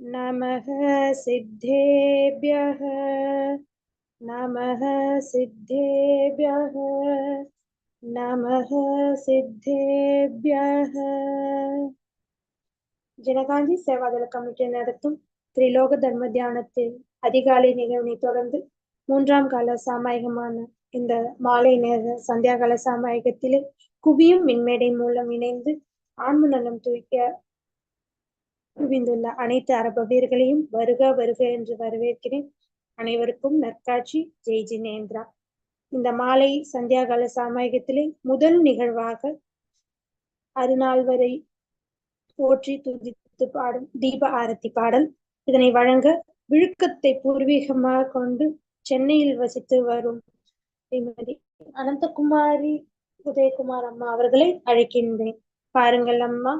नमः सिद्धेभ्यः नमः सिद्धेभ्यः नमः सिद्धेभ्यः ஜனகாந்தி சேவாதள கமிட்டி நடத்தும் திரிலோக தர்ம தியானத்தில் அதிகாலை நிகழ்வினை தொடர்ந்து மூன்றாம் கால சாமாயகமான இந்த மாலை நேர சந்தியாகால சாமாயகத்திலே குவியும் மின்மேடை மூலம் இணைந்து ஆன்ம நலம் தூய்க்க குவிந்துள்ள அனைத்து அரபவீர்களையும் வருக வருக என்று வரவேற்கிறேன். அனைவருக்கும் நற்காட்சி. ஜெய் ஜினேந்திரா. இந்த மாலை சந்தியாகால சாமாயகத்திலே முதல் நிகழ்வாக அறுநாள் வரை போற்றி துதித்து பாடும் தீப ஆரத்தி பாடல். இதனை வழங்க விழுக்கத்தை பூர்வீகமாக கொண்டு சென்னையில் வசித்து வரும் ஸ்ரீமதி அனந்தகுமாரி உதயகுமார் அம்மா அவர்களை அழைக்கின்றேன். பாருங்கள் அம்மா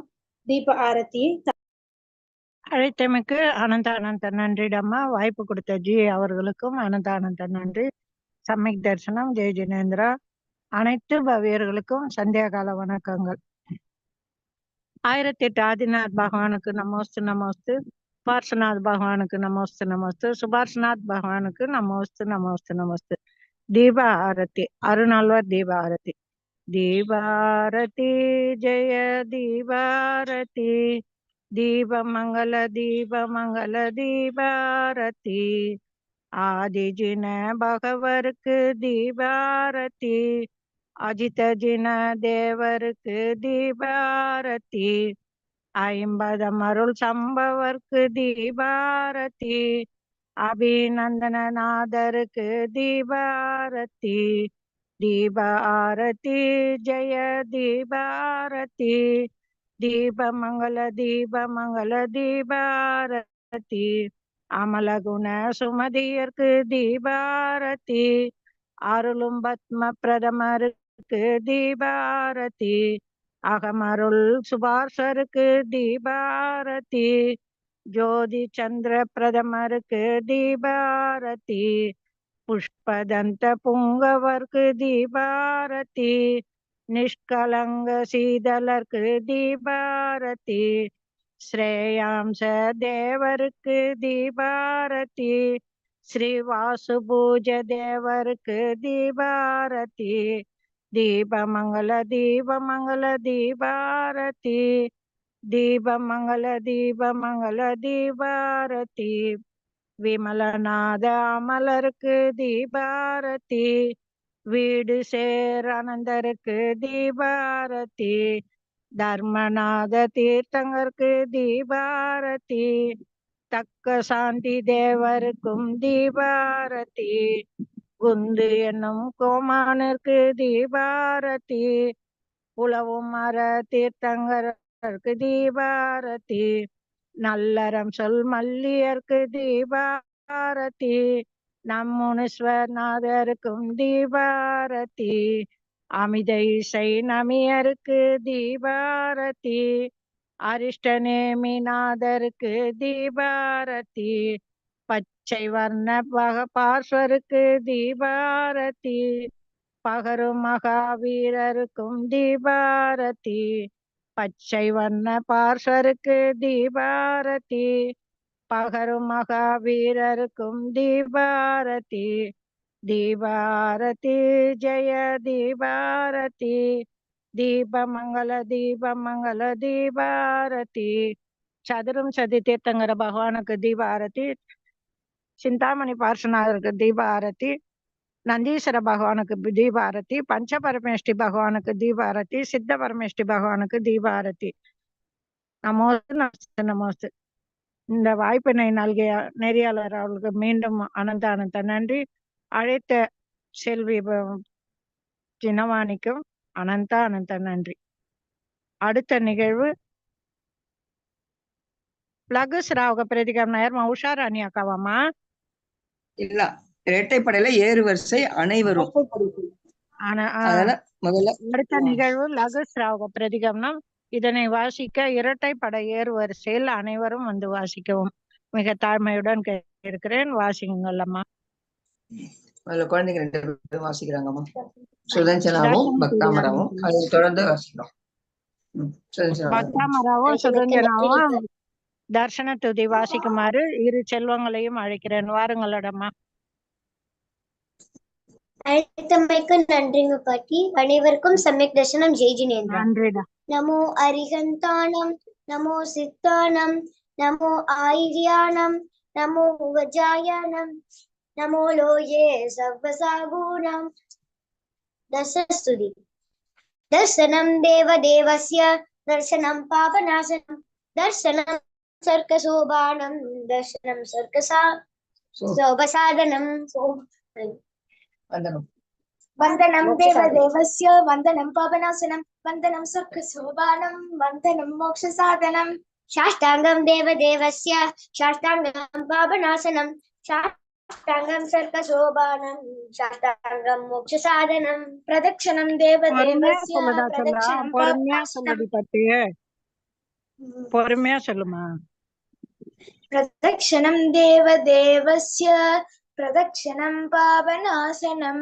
தீப ஆரத்தியை அழைத்தமைக்கு அனந்த அனந்த நன்றிடம்மா. வாய்ப்பு கொடுத்த ஜி. அவர்களுக்கும் அனந்த அனந்த நன்றி. சம்மிக் தரிசனம் ஜெய் ஜினேந்திரா. அனைத்து பவியர்களுக்கும் சந்தியாகால வணக்கங்கள். ஆயிரத்தி எட்டு ஆதிநாத் பகவானுக்கு நமோஸ்து நமோஸ்து. பார்சநாத் பகவானுக்கு நமோஸ்து நமோஸ்து. சுபார்சநாத் பகவானுக்கு நமோஸ்து நமோஸ்து நமோஸ்து. தீப ஆரத்தி அருணாழ்வார் தீப ஆரத்தி தீபாரதி ஜெய தீபாரதி. ದೀಪಮಂಗಲ ದೀಪ ಮಂಗಲ ದೀಪಾರತಿ ஆதிஜின பகவருக்கு தீபாரதி அஜிதஜின தேவருக்கு தீபாரதி ஐம்பதமருள் சம்பவர்க்கு தீபாரதி அபிநந்தனநாதருக்கு தீபாரதி தீபாரதி ஜெய தீபாரதி தீபமங்கல தீபமங்கல தீபாரதி. அமலகுண சுமதியர்க்கு தீபாரதி. அருளும் பத்ம பிரதமருக்கு தீபாரதி. அகமருள் சுபாஷருக்கு தீபாரதி. ஜோதி சந்திர பிரதமருக்கு தீபாரதி. புஷ்பதந்த புங்கவர்க்கு தீபாரதி. நிஷ்கலங்க சீதலர்க்கு தீபாரதி ஸ்ரேயாம்ச தேவருக்கு தீபாரதி ஸ்ரீ வாசுபூஜ தேவருக்கு தீபாரதி தீபமங்கல தீபமங்கல தீபாரதி தீபமங்கல தீபமங்கல தீபாரதி விமலநாத அமலருக்கு தீபாரதி வீடு சேர் அனந்தருக்கு தீபாரதி. தர்மநாத தீர்த்தங்கருக்கு தீபாரதி. தக்க சாந்தி தேவருக்கும் தீபாரதி. குந்து என்னும் கோமானருக்கு தீபாரதி. உழவும் மர தீர்த்தங்கருக்கு தீபாரதி. நல்லறம் சொல் மல்லியர்க்கு தீபாரதி. நம்முனீஸ்வரநாதருக்கும் தீபாரதி அமித இசை நமியருக்கு தீபாரதி அரிஷ்டநேமிநாதருக்கு தீபாரதி பச்சை வர்ண பக பார்ஸ்வருக்கு தீபாரதி பகரும் மகாவீரருக்கும் தீபாரதி பச்சை வண்ண பார்ஸ்வருக்கு தீபாரதி பகரும் மகாவீரருக்கும் தீபாரதி. தீபாரதி ஜெய தீபாரதி. தீபமங்கல தீபமங்கல தீபாரதி. சதுரம் சதி தீர்த்தங்கர பகவானுக்கு தீபாரதி. சிந்தாமணி பார்சனாருக்கு தீபாரதி. நந்தீஸ்வர பகவானுக்கு தீபாரதி. பஞ்ச பரமேஷ்டி பகவானுக்கு தீபாரதி. சித்த பரமேஷ்டி பகவானுக்கு தீபாரதி. நமோஸ்து நமஸ்து நமோஸ்து. இந்த வாய்ப்பினை நல்கிய நெறியாளர் அவர்களுக்கு மீண்டும் அனந்த அனந்த நன்றி. அழைத்த செல்வி சின்னவாணிக்கும் அனந்த அனந்த நன்றி. அடுத்த நிகழ்வு. பிளகுஸ் ராவுக பிரதிகம் நேர்மா உஷாராணி அக்காவாமா இல்ல இரட்டைப்படையில ஏறு வரிசை அனைவரும். முதல்ல அடுத்த நிகழ்வு லகுஸ் ராவுக பிரதிகம்னம் இதனை வாசிக்க இரட்டைப்படை ஏறு வரிசையில் அனைவரும் வந்து வாசிக்கவும். மிக தாழ்மையுடன் கேட்கிறேன் வாசிங்கள் அம்மா. அதுல குழந்தைங்க ரெண்டு பேரும் வாசிக்கிறாங்கம்மா. சுதஞ்சனாவும் பக்தாமராவும் அதை தொடர்ந்து வாசிக்கிறோம். பக்தாமராவும் சுதஞ்சனாவும் தர்சன துதி வாசிக்குமாறு இரு செல்வங்களையும் அழைக்கிறேன். வாருங்களடம்மா அழைத்தமைக்கு நன்றிங்க பாட்டி. அனைவருக்கும் சமயக் தர்சனம். ஜெய் ஜினேந்திரா நன்றிடா. நமோ அரிகந்தானம் நமோ சித்தானம் நமோ ஆயிரியானம் நமோ உபஜாயானம் நமோ லோயே சர்வசாகூணம் தசஸ்துதி தர்சனம் தேவதேவஸ்ய தர்சனம் பாபநாசனம் தர்சனம் சர்க்கசோபானம் தர்சனம் சர்க்கசா சோபசாதனம் வந்தனம் வந்தனம் தேவதேவஸ்ய வந்தனம் பாபநாசனம் वन्दनं सुखशोभानं वन्दनं मोक्षसाधनं சாஷ்டாங்கம் தேவதேவஸ்ய சாஷ்டாங்கம் பாபநாசனம் சாஷ்டாங்கம் சர்க்கசோபானம் சாஷ்டாங்கம் மோட்சசாதனம் प्रदक्षिणं பொறுமையா देवदेवस्य சொல்லுடா சொல்றா प्रदक्षिणं பொறுமையா पावनासनं சொல்லுடி பட்டு பொறுமையா சொல்லுமா प्रदक्षिणं देवदेवस्य प्रदक्षिणं पावनासनं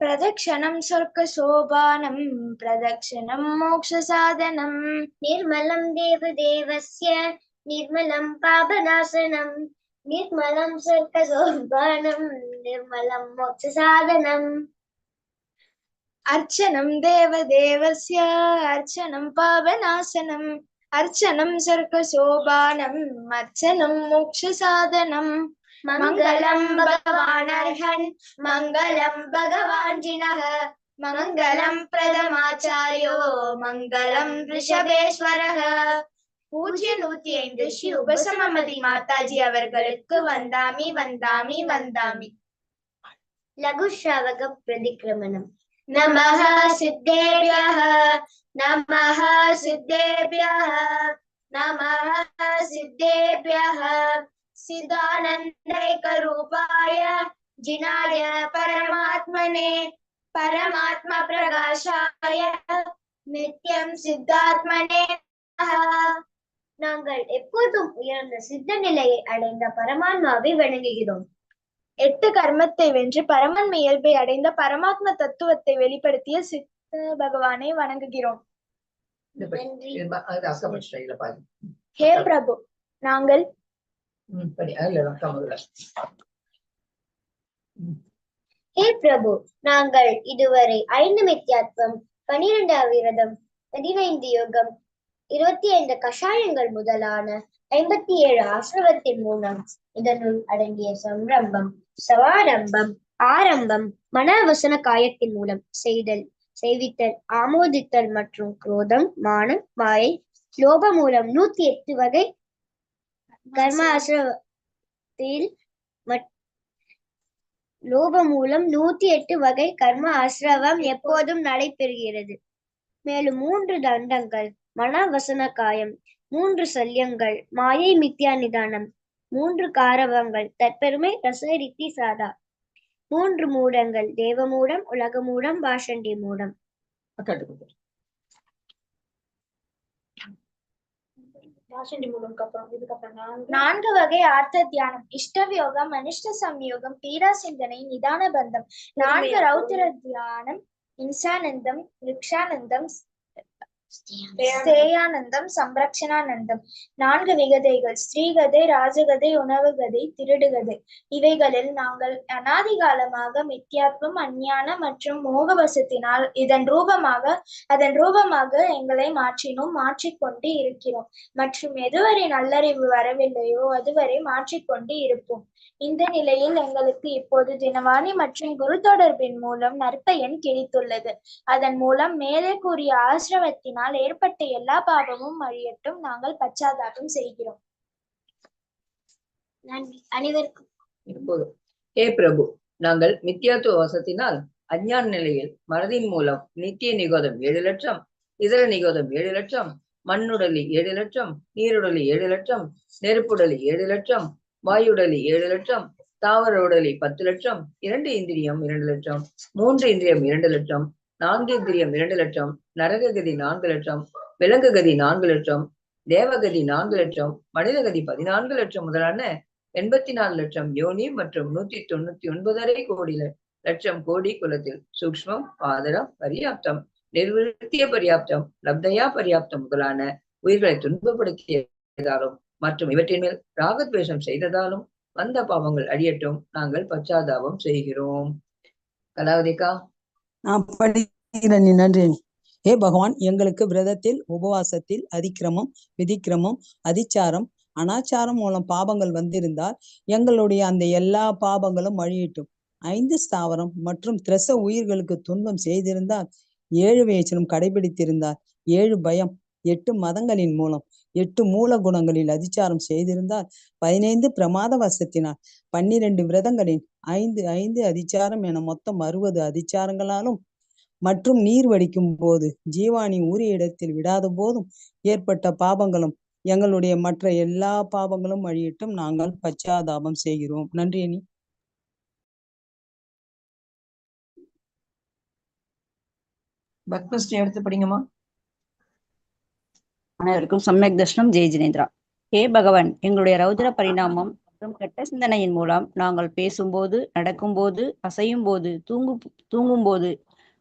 प्रदक्षिणं स्वर्गशोभानं प्रदक्षिणं मोक्षसाधनं निर्मलं देवदेवस्य निर्मलं पापनाशनं निर्मलं स्वर्गशोभानं निर्मलं मोक्षसाधनम् अर्चनं देवदेवस्य अर्चनं पापनाशनम् अर्चनं स्वर्गशोभानम् अर्चनं मोक्षसाधनम् மங்களம் பகவானர்ஹன் மங்களம் பகவான்ஜினக மங்களம் பிரதமாச்சாரியோ. மங்களம் ரிஷபேஸ்வரக பூஜ்ய நூத்தி ஐந்து ஸ்ரீ உபசமதி மாதாஜி அவர்களுக்கு வந்தாமி வந்தாமி வந்தாமி. லகு ஸ்ராவக பிரதிக்கிரமணம். நமஹ சித்தேபியஹ. நமஹ சித்தேபியஹ. நமஹ சித்தேபியஹ. ஜினாய பரமாத்மனே பரமாத்மா பிரகாஷாய நித்யம் சித்தாத்மனே. நாங்கள் எப்போதும் உயர்ந்த சித்த நிலையை அடைந்த பரமாத்மாவை வணங்குகிறோம். எட்டு கர்மத்தை வென்று பரமன்மை இயல்பை அடைந்த பரமாத்ம தத்துவத்தை வெளிப்படுத்திய சித்த பகவானை வணங்குகிறோம். ஹே பிரபு நாங்கள் ஹே பிரபு நாங்கள் இதுவரை ஐந்து மித்யாத்வம் பனிரெண்டு அவிரதம் பதினைந்து யோகம் இருபத்தி ஐந்து கஷாயங்கள் முதலான ஐம்பத்தி ஏழு ஆசிரவத்தின் மூலம் இதனுள் அடங்கிய சம்ரம்பம் சவாரம்பம் ஆரம்பம் மனவசன காயத்தின் மூலம் செய்தல் செய்வித்தல் ஆமோதித்தல் மற்றும் குரோதம் மானம் மாயை லோபம் மூலம் நூத்தி எட்டு வகை கர்ம ஆசிரவத்தில் லோபம் மூலம் நூத்தி எட்டு வகை கர்ம ஆசிரவம் எப்போதும் நடைபெறுகிறது. மேலும் மூன்று தண்டங்கள் மன வசன காயம் மூன்று சல்யங்கள் மாயை மித்யா நிதானம் மூன்று காரவங்கள் தற்பெருமை ரசரித்தி சாதா மூன்று மூடங்கள் தேவமூடம் உலகமூடம் பாஷண்டி மூடம். வாசண்டி மூலம்க்கு அப்புறம் இதுக்கப்புறம் நான்கு வகை ஆர்த்த தியானம் இஷ்டவியோகம் அனிஷ்ட சம்யோகம் பீடா சிந்தனை நிதான பந்தம் நான்கு ரௌத்திர தியானம் இன்சானந்தம் ரிக்ஷானந்தம் ஸ்தேயானந்தம். சம்ரக்ஷணானந்தம். நான்கு விகதைகள் ஸ்ரீகதை ராஜகதை உணவுகதை திருடுகதை. இவைகளில் நாங்கள் அனாதி காலமாக மித்யாத்வம் அஞ்ஞான மற்றும் மோகவசத்தினால் இதன் ரூபமாக அதன் ரூபமாக எங்களை மாற்றினோம் மாற்றிக்கொண்டு இருக்கிறோம். மற்றும் எதுவரை நல்லறிவு வரவில்லையோ அதுவரை மாற்றிக்கொண்டு இருப்போம். இந்த நிலையில் எங்களுக்கு இப்போது தினவாணி மற்றும் குரு தொடர்பின் மூலம் நற்பயன் கிடைத்துள்ளது. அதன் மூலம் மேலே கூறிய ஆசிரமத்தினால் அதனால் ஏற்பட்ட எல்லா பாவமும் அழியட்டும். நாங்கள் பச்சாதாபம் செய்கிறோம். நன்றி. அனைவருக்கும். ஹே பிரபு நாங்கள் மித்யாத்துவ வசத்தினால் அஞ்ஞான நிலையில் மனதின் மூலம் நித்திய நிகோதம் ஏழு லட்சம் இதர நிகோதம் ஏழு லட்சம் மண்ணுடலி ஏழு லட்சம் நீருடலி ஏழு லட்சம் நெருப்புடலி ஏழு லட்சம் வாயுடலி ஏழு லட்சம் தாவர உடலி பத்து லட்சம் இரண்டு இந்திரியம் இரண்டு லட்சம் மூன்று இந்திரியம் இரண்டு லட்சம் நான்கு கிரியம் இரண்டு லட்சம் நரககதி நான்கு லட்சம் விலங்குகதி நான்கு லட்சம் தேவகதி நான்கு லட்சம் மனிதகதி பதினான்கு லட்சம் முதலான எண்பத்தி நாலு லட்சம் யோனி மற்றும் நூத்தி தொண்ணூத்தி ஒன்பதரை கோடி லட்சம் கோடி குலத்தில் சூக்மம் பாதரம் பரியாப்தம் நிர்வத்திய பரியாப்தம் லப்தயா பரியாப்தம் முதலான உயிர்களை துன்பப்படுத்தியதாலும் மற்றும் இவற்றின் மேல் ராகத்வேஷம் செய்ததாலும் வந்த பாவங்கள் அழியட்டும் நாங்கள் பச்சாதாபம் செய்கிறோம். கலாவதிக்கா நான் நீ நன்றி. ஹே பகவான் எங்களுக்கு விரதத்தில் உபவாசத்தில் அதிக்கிரமம் விதிக்கிரமம் அதிச்சாரம் அனாச்சாரம் மூலம் பாபங்கள் வந்திருந்தால் எங்களுடைய அந்த எல்லா பாபங்களும் வழியிட்டும். ஐந்து ஸ்தாவரம் மற்றும் திரச உயிர்களுக்கு துன்பம் செய்திருந்தால் ஏழு வேச்சனம் கடைபிடித்திருந்தால் ஏழு பயம் எட்டு மதங்களின் மூலம். எட்டு மூல குணங்களில் அதிச்சாரம் செய்திருந்தால் பதினைந்து பிரமாத வசத்தினால் பன்னிரண்டு விரதங்களின் ஐந்து ஐந்து அதிச்சாரம் என மொத்தம் அறுபது அதிச்சாரங்களாலும் மற்றும் நீர் வடிக்கும் போது ஜீவானி உரிய இடத்தில் விடாத போதும் ஏற்பட்ட பாபங்களும் எங்களுடைய மற்ற எல்லா பாபங்களும் அழியட்டும். நாங்கள் பச்சாதாபம் செய்கிறோம். நன்றி அணி பத்மஸ்ரீ எடுத்து படிங்கம்மா. அனைவருக்கும் சமயக் தர்ஷனம். ஜெய் ஜினேந்திரா. ஹே பகவான் எங்களுடைய ரௌத்ர பரிணாமம் மற்றும் கெட்ட சிந்தனையின் மூலம் நாங்கள் பேசும்போது நடக்கும்போது அசையும் போது தூங்கு தூங்கும்போது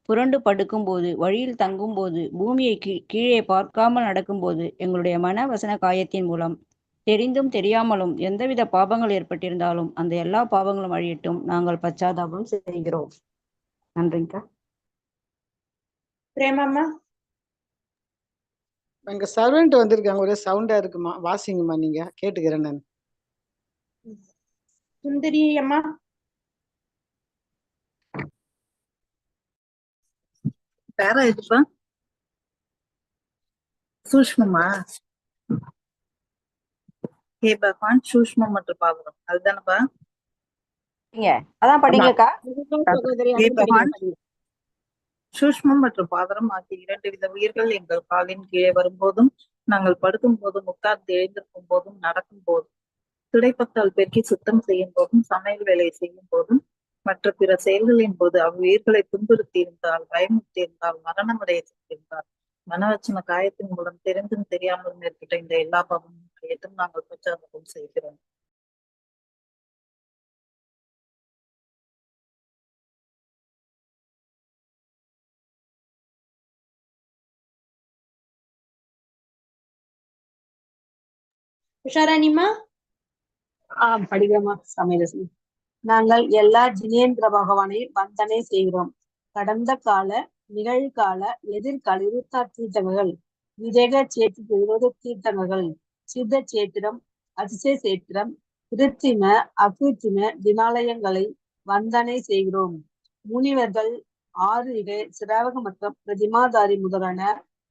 புரண்டு படுக்கும் போது வழியில் தங்கும்போது பூமியை கீழே பார்க்காமல் நடக்கும்போது எங்களுடைய மன வசன காயத்தின் மூலம் தெரிந்தும் தெரியாமலும் எந்தவித பாபங்கள் ஏற்பட்டிருந்தாலும் அந்த எல்லா பாவங்களும் அழியட்டும். நாங்கள் பச்சாதாபம் செய்கிறோம். நன்றிங்கா. பிரேமம்மா. எங்க சர்வெண்ட் வந்திருக்காங்க. ஒரே சவுண்டா இருக்குமா? வாசிங்கம்மா நீங்க. கேட்டுக்கிறேன் நான். சுந்தரி அம்மா. பேரா இதுப்பா சூஷ்மமா ஹே பகவான் சூஷ்மம் மற்றும் பாவகம் அதுதானப்பா? அதான் படிங்கக்கா சகோதரி ஹே அனுப்பி பகவான் சூஷ்மம் மற்றும் பாதரம் ஆகிய இரண்டு வித உயிர்கள் எங்கள் காலின் கீழே வரும்போதும் நாங்கள் படுக்கும் போதும் உட்கார்ந்து எழுந்திருக்கும் போதும் நடக்கும் போதும் துடைப்பத்தால் பெருக்கி சுத்தம் செய்யும் போதும் சமையல் வேலை செய்யும் போதும் மற்ற பிற செயல்களின் போது அவ்வுயிர்களை துன்புறுத்தி இருந்தால் பயமுறுத்தி இருந்தால் மரணமடைய செய்திருந்தால் மனவச்சன காயத்தின் மூலம் தெரிந்தும் தெரியாமலும் ஏற்பட்ட இந்த எல்லா பாவமும் நாங்கள் பச்சாதாபம் செய்கிறோம். உஷாராணிமா ஆஹ் படிக்கிறோமா சமயதசமி நாங்கள் எல்லா ஜினேந்திர பகவானை வந்தனை செய்கிறோம். கடந்த கால நிகழ்கால எதிர்கால இருபத்தாறு தீர்த்தங்கள் விதேக சேத்திர இருபது தீர்த்தங்கள் சித்த சேத்திரம் அதிசய சேத்திரம் கிருத்திம அகிருத்திம தினாலயங்களை வந்தனை செய்கிறோம். முனிவர்கள் ஆறுகை சிராவக மற்றும் பிரதிமாதாரி முதலான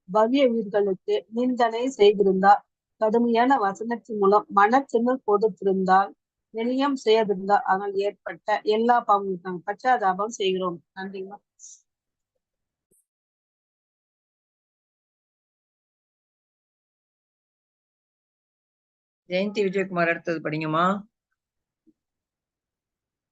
பவ்ய உயிர்களுக்கு நிந்தனை செய்திருந்தார். கடுமையான வசனத்தின் மூலம் மனச்சின்னல் கொடுத்திருந்தால் வெளியம் செய்யதிருந்தால் அதனால் ஏற்பட்ட எல்லா பாவங்களுக்கும் நாங்கள் பச்சாதாபம் செய்கிறோம். நன்றிங்களா ஜெயந்தி விஜயகுமார் அடுத்தது படிங்கம்மா.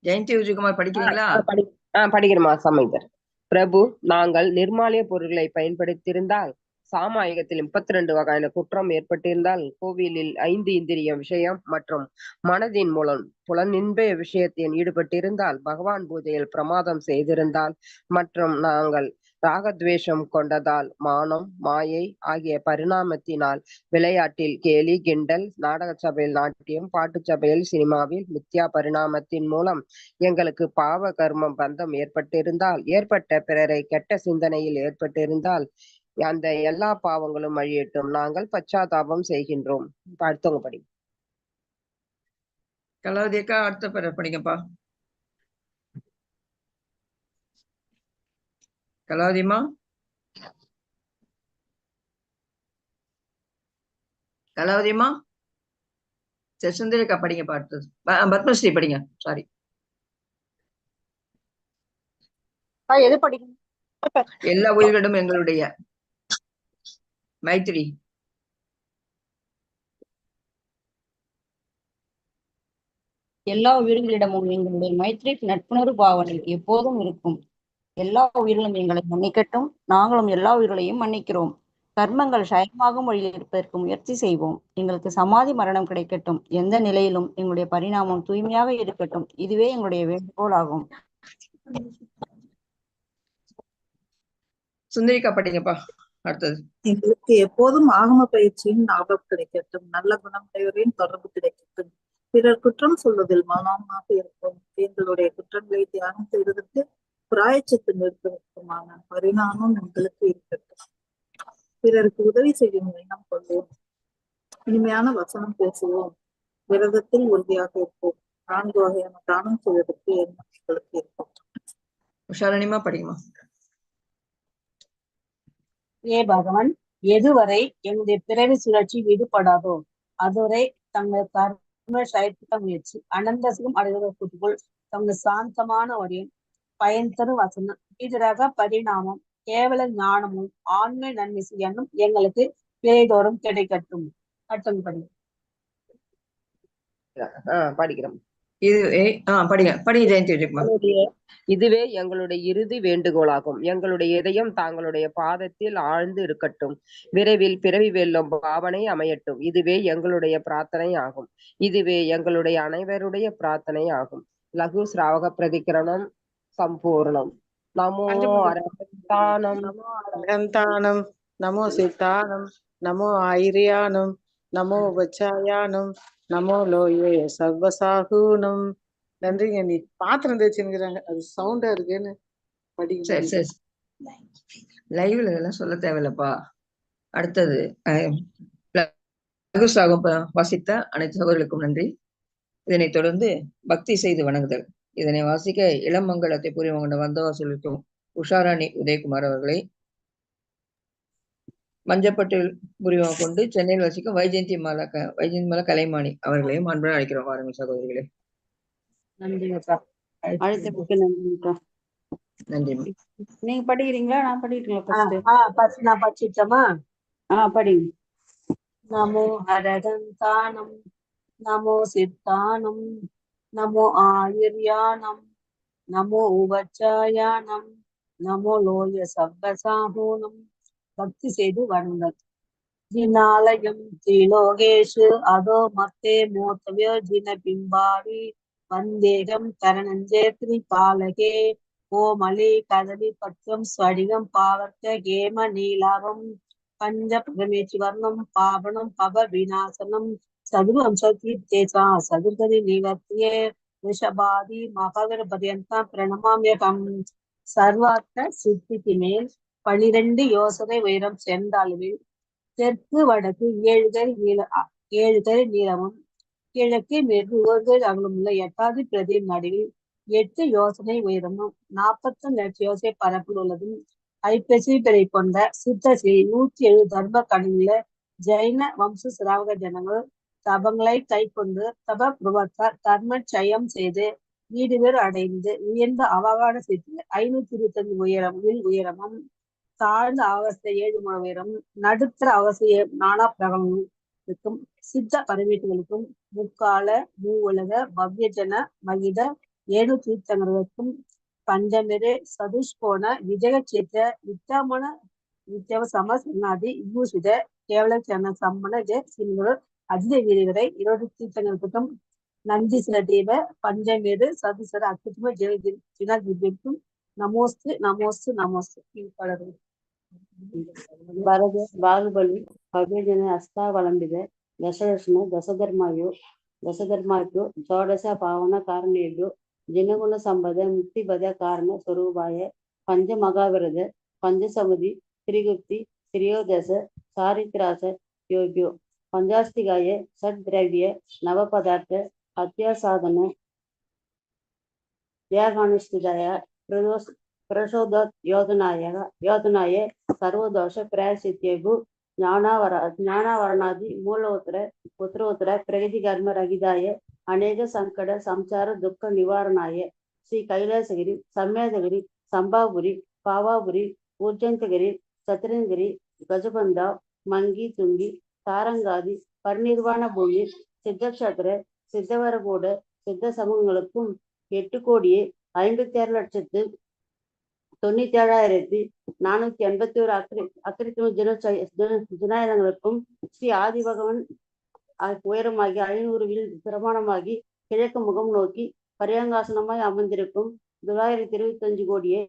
ஜெயந்தி விஜயகுமார் படிக்கிறீங்களா? ஆ, படி ஆ படிக்கிறேம்மா சமைதர் பிரபு நாங்கள் நிர்மாலய பொருட்களை பயன்படுத்தியிருந்தால் சாமாயகத்தில் முப்பத்தி ரெண்டு வகையான குற்றம் ஏற்பட்டிருந்தால் கோவிலில் ஐந்து இந்திரிய விஷயம் மற்றும் மனதின் மூலம் புலனின்ப விஷயத்தில் ஈடுபட்டிருந்தால் பகவான் பூஜையில் பிரமாதம் செய்திருந்தால் மற்றும் நாங்கள் ராகத்வேஷம் கொண்டதால் மானம் மாயை ஆகிய பரிணாமத்தினால் விளையாட்டில் கேலி கிண்டல் நாடக சபையில் நாட்டியம் பாட்டு சபையில் சினிமாவில் மித்யா பரிணாமத்தின் மூலம் எங்களுக்கு பாவ கர்மம் பந்தம் ஏற்பட்டிருந்தால் ஏற்பட்ட பிறரை கெட்ட சிந்தனையில் ஏற்பட்டிருந்தால் அந்த எல்லா பாவங்களும் அழியட்டும். நாங்கள் பச்சாதாபம் செய்கின்றோம். அடுத்தவங்க படி. கலாவதி அக்கா அடுத்த பேர படிங்கப்பா. கலாவதிமா கலாவதிமா சரி சுந்தரி அக்கா படிங்கப்பா அடுத்தது பத்மஸ்ரீ படிங்க. சாரி எது படிக்கணும்? எல்லா உயிர்களிடம் எங்களுடைய மைத்திரி எல்லா உயிர்களிடமும் எங்களுடைய மைத்ரி நட்புணர்வு பாவனை எப்போதும் இருக்கும். எல்லா உயிர்களும் எங்களை மன்னிக்கட்டும். நாங்களும் எல்லா உயிர்களையும் மன்னிக்கிறோம். கர்மங்கள் சயமாக வழியில் இருப்பதற்கு முயற்சி செய்வோம். எங்களுக்கு சமாதி மரணம் கிடைக்கட்டும். எந்த நிலையிலும் எங்களுடைய பரிணாமம் தூய்மையாக இருக்கட்டும். இதுவே எங்களுடைய வேண்டுகோள் ஆகும். சுந்தரிக்கா படிங்கப்பா. அடுத்தது. எங்களுக்கு எப்போதும் ஆகம பயிற்சியின் ஞாபகம் கிடைக்கட்டும் நல்ல குணமுடையோரின் தொடர்பு கிடைக்கட்டும். பிறர் குற்றம் சொல்வதில் மௌனமாக இருப்போம். எங்களுடைய குற்றங்களை தியானம் செய்வதற்கு பிராயச்சித்து நிறுத்துவதற்குமான பரிணாமம் எங்களுக்கு இருக்கட்டும். பிறருக்கு உதவி செய்யும் எண்ணம் கொள்வோம். இனிமையான வசனம் பேசுவோம். விரதத்தில் உறுதியாக இருப்போம். நான்கு வகையான தானம் செய்வதற்கு எண்ணம் எங்களுக்கு இருக்கும். உஷாரணிமா படிக்குமா ஏ பகவான் எதுவரை எங்களுடைய பிறவி சுழற்சி விடுபடாதோ அதுவரை தங்கள் கர்ம சைத்திக முயற்சி அனந்தசிகம் அடைவதற்குள் தங்கள் சாந்தமான வழியும் பயன் தரும் வசனம். எதிராக பரிணாமம் கேவல ஞானமும் ஆண்மை நன்மை செய்யணும் எங்களுக்கு பேதோறும் கிடைக்கட்டும். கட்டும் படி படிக்கிறோம். இதுவே ஆ படிங்க. படிங்க ஜெயந்தி விஜயகுமார் இதுவே எங்களுடைய இறுதி வேண்டுகோளாகும். எங்களுடைய இதயம் தாங்களுடைய பாதத்தில் ஆழ்ந்து இருக்கட்டும். விரைவில் பிறவி வெல்லும் பாவனை அமையட்டும். இதுவே எங்களுடைய பிரார்த்தனை ஆகும். இதுவே எங்களுடைய அனைவருடைய பிரார்த்தனை ஆகும். லகு ஸ்ராவக பிரதிகரணம் சம்பூர்ணம். நமோ அரகந்தானம் நமோ அரகந்தானம் நமோ சித்தானம். நமோ ஐரியானம் நமோ வச்சாயானம் நமோ லோயே சர்வசாகுனம் நன்றிங்க. நீ பாத்திரம் தேய்ச்சுங்கிறாங்க அது சவுண்டா இருக்குன்னு படிக்க சரி. சரி. லைவ்ல இதெல்லாம் சொல்ல தேவையில்லப்பா. அடுத்தது சாகம் வாசித்த அனைத்து சகோதரர்களுக்கும் நன்றி. இதனைத் தொடர்ந்து பக்தி செய்து வணங்குதல். இதனை வாசிக்க இளமங்கலத்தை கொண்ட வந்தவா சொல்லிக்கும் உஷாராணி உதயகுமார் அவர்களை மஞ்சப்பட்டில் புரிவம் கொண்டு சென்னையில் வசிக்கும் வைஜெயந்தி மாலா க வைஜெயந்தி மாலா கலைமாணி அவர்களையும் அன்புடன் அழைக்கிறோம். வாருங்கள் சகோதரிகளே. நன்றிங்கப்பா நீங்க படிக்கிறீங்களா? நான் படிக்கிறீங்களா ஃபர்ஸ்ட் நான் படிச்சுட்டோமா ஆ படிங்க. நமோ அரகந்தானம் நமோ சித்தானம் நமோ ஆயுர்யானம் நமோ உபச்சாயானம் நமோ லோய சர்வசாகூனம் பக்தி செய்து வணங்குங்கள் ஜினாலயம் திரிலோகேஷு அதோ மத்தே மோத்தவியோ ஜின பிம்பாடி வந்தேகம் கரணஞ்சேத்ரி பாலகே கோமலி கதவி பத்திரம் ஸ்வடிகம் பாவர்த்த கேம நீலாகம் பஞ்ச பிரமேச்சி வர்ணம் பாவனம் பவ விநாசனம் சதுர்வம்சத்தி தேசா சதுர்கதி நிவர்த்தியே ரிஷபாதி மகாவீர பர்யந்தா பிரணமாமியகம் சர்வார்த்த சித்திக்கு மேல் பனிரெண்டு யோசனை உயரம் சேர்ந்தாலுமே தெற்கு வடக்கு ஏழு நீள அ- ஏழு நீளமும் கிழக்கு மேற்கு ஒரு அகலமுள்ள எட்டாவது பிரதியின் நடுவில் எட்டு யோசனை உயரமும் நாற்பத்தி லட்சம் யோசனை பரப்பில் உள்ளதும் ஐப்பசி பிறை கொண்ட சித்த ஸ்ரீ நூற்றி எழுபது தர்ம கணில ஜைன வம்ச சிராவக ஜனங்கள் தபங்களை கை கொண்டு தப புருவத்தார் தர்ம சயம் செய்து வீடு அடைந்து உயர்ந்த அவகாட சித்தி ஐநூத்தி இருபத்தி அஞ்சு உயரம் உயரமும் தாழ்ந்த அவஸ்தை ஏழு முழ நடுத்தர அவசிய நானா பிரகலனும் சித்த பரமேட்டுகளுக்கும் முக்கால மூவுலக பவ்யஜன மகித ஏழு தீர்த்தங்களுக்கும் பஞ்சமிரு சதுஷ்கோண விஜய சேத்திர வித்தாமன நித்தியவ சம சன்னாதி விபூஷித கேவல சரண சம்மன ஜெய சிங்களூர் அஜித வீரரை இருபது தீர்த்தங்களுக்கும் நந்தீஸ்வர தேவ பஞ்சமேடு சதுசர அத்யுத்ம ஜெய ஜினா திவ்யக்கும் நமோஸ்து நமோஸ்து நமோஸ்து ಈ ಪದಗಳು. ಭರತ ಬಾಹುಬಲಿ ಭವ್ಯಜನ ಹಸ್ತಾವಲಂಬಿದೆ ದಶದರ್ಶನ ದಶಧರ್ಮಾಯು ದಶಧರ್ಮಾಯು ಷೋಡಶ ಪಾವನ ಕಾರಣೇಭ್ಯೋ ಜನಗುಣ ಸಂಬದ ಮುಕ್ತಿಪದ ಕಾರಣ ಸ್ವರೂಪಾಯ ಪಂಚಮಹಾವಿರದ ಪಂಚಸಮುದಿ ತ್ರಿಗುಪ್ತಿ ತ್ರಿಯೋದಶ ಚಾರಿತ್ರಾಸ ಯೋಗ್ಯೋ ಪಂಚಾಸ್ತಿಗಾಯ ಷಡ್ದ್ರವ್ಯ ನವಪದಾರ್ಥ ಹತ್ಯಾಸಾಧನ ತ್ಯಾಗಾನುಷ್ಠಿತಾಯ ಪ್ರದೋಷ ಪ್ರಚೋದ ಯೋಧನಾಯ ಯೋಧನಾಯ ಸರ್ವದೋಷ ಪ್ರಾಯಶ್ಚಿತ್ಯಗೂ ಜ್ಞಾನಾವರ ಜ್ಞಾನಾವರಣಾದಿ ಮೂಲೋತ್ತರ ಉತ್ತರೋತ್ತರ ಪ್ರಗತಿ ಕರ್ಮರಹಿತಾಯ ಅನೇಕ ಸಂಕಟ ಸಂಸಾರ ದುಃಖ ನಿವಾರಣಾಯ ಶ್ರೀ ಕೈಲಾಸಗಿರಿ ಸಮ್ಮೇದಗಿರಿ ಸಂಭಾಪುರಿ ಪಾವಾಪುರಿ ಊರ್ಜಂತಗಿರಿ ಸತ್ರಂಗಿರಿ ಗಜಬಂಧ ಮಂಗಿ ತುಂಗಿ தாரங்காதி பரிநிர்வாண பூமி சித்தக்ஷத்திர சித்தவரகூட சித்த சமூகங்களுக்கும் எட்டு கோடியே ஐம்பத்தி ஆறு லட்சத்து தொண்ணூத்தி ஏழாயிரத்தி நானூத்தி எண்பத்தி ஒரு அக்ரி அக்கரித்துவ ஜனநாயகங்களுக்கும் ஸ்ரீ ஆதிபகவன் உயரமாகி ஐநூறு பிரமாணமாகி கிழக்கு முகம் நோக்கி பரியாங்காசனமாய் அமர்ந்திருக்கும் தொள்ளாயிரத்தி இருபத்தி அஞ்சு கோடியே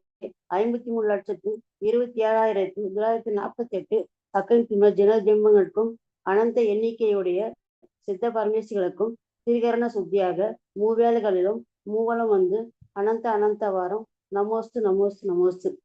ஐம்பத்தி மூணு லட்சத்து இருபத்தி ஏழாயிரத்தி தொள்ளாயிரத்தி நாற்பத்தி எட்டு அக்கன்சிம ஜன ஜென்மங்களுக்கும் அனந்த எண்ணிக்கையுடைய சித்த பரமேசிகளுக்கும் திரிகரண சுத்தியாக மூவேளைகளிலும் மூவலம் வந்து அனந்த அனந்த வாரம் நமோஸ்து நமோஸ்து நமோஸ்து.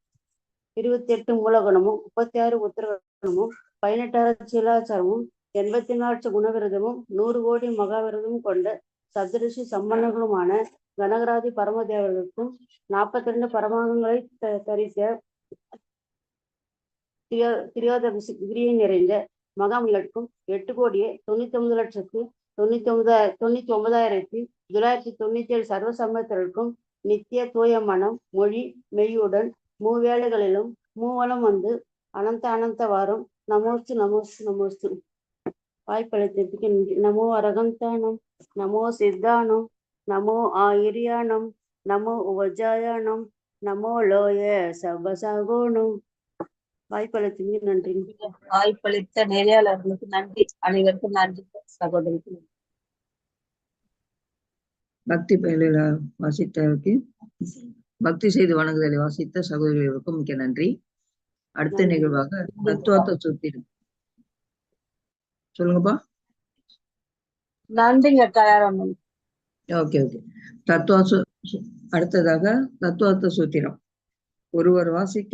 இருபத்தி எட்டு மூலகுணமும் முப்பத்தி ஆறு உத்தரகுணமும் பதினெட்டாறு சீலாச்சாரமும் எண்பத்தி நாலு குணவிரதமும் நூறு கோடி மகாவிரதமும் கொண்ட சப்தரிஷி சம்பன்னர்களுமான கனகராதி பரமதேவர்களுக்கும் நாற்பத்தி ரெண்டு பரமாங்கங்களை த- தரித்த திரியோ- திரியோதசி கிரியை நிறைந்த மகாமிகளுக்கும் எட்டு கோடியே தொண்ணூத்தி ஒன்பது லட்சத்து தொண்ணூத்தி ஒன்பதாய தொண்ணூத்தி ஒன்பதாயிரத்தி தொள்ளாயிரத்தி தொண்ணூத்தி ஏழு சர்வ நித்திய தூய மனம் மொழி மெய்யுடன் மூவேளைகளிலும் மூவலம் வந்து அனந்த அனந்த வாரம் நமோஸ்து நமோஸ்து நமோஸ்து. வாய்ப்பளித்ததுக்கு நமோ அரகந்தானம் நமோ சித்தானம் நமோ ஆயிரியானம் நமோ உபஜாயானம் நமோ லோய சபசகோணம் வாய்ப்பளித்ததுக்கு நன்றி. வாய்ப்பளித்த நெறியாளர்களுக்கு நன்றி. அனைவருக்கும் நன்றி. சகோதரிக்கு நன்றி. பக்தி பயிலில் வாசித்தவருக்கு பக்தி செய்து வணங்குதலை வாசித்த சகோதரிகளுக்கும் மிக்க நன்றி. அடுத்த. நிகழ்வாக தத்துவார்த்த சூத்திரம். சொல்லுங்கப்பா. நன்றிங்க தயாராமன் ஓகே ஓகே. தத்துவ அடுத்ததாக தத்துவார்த்த சூத்திரம். ஒருவர் வாசிக்க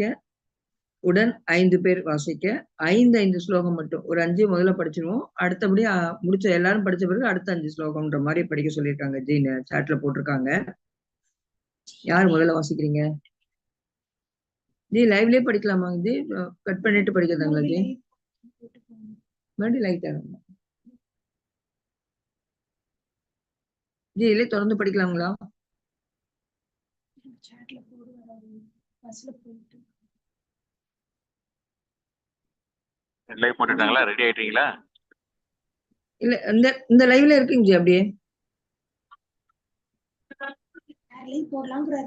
உடன் ஐந்து பேர் வாசிக்க ஐந்து ஐந்து ஸ்லோகம் மட்டும். ஒரு அஞ்சு முதல்ல படிச்சிருவோம். அடுத்தபடி முடிச்ச எல்லாரும் படிச்ச பிறகு அடுத்த அஞ்சு ஸ்லோகம்ன்ற மாதிரி படிக்க சொல்லியிருக்காங்க. ஜீன் சாட்ல போட்டிருக்காங்க. யார் முதல்ல வாசிக்கிறீங்க? ஜி லைவ்லயே படிக்கலாமா? ஜி கட் பண்ணிட்டு படிக்கிறதாங்களா ஜி? மறுபடியும் லைட் ஆகும் ஜி இல்லையே தொடர்ந்து படிக்கலாங்களா? சாட்ல போடுவாரு பஸ்ல போயிட்டு லைவ் போட்டுட்டாங்களா? ரெடி ஆயிட்டீங்களா? இல்ல இந்த இந்த லைவ்ல இருக்குங்க ஜி அப்படியே.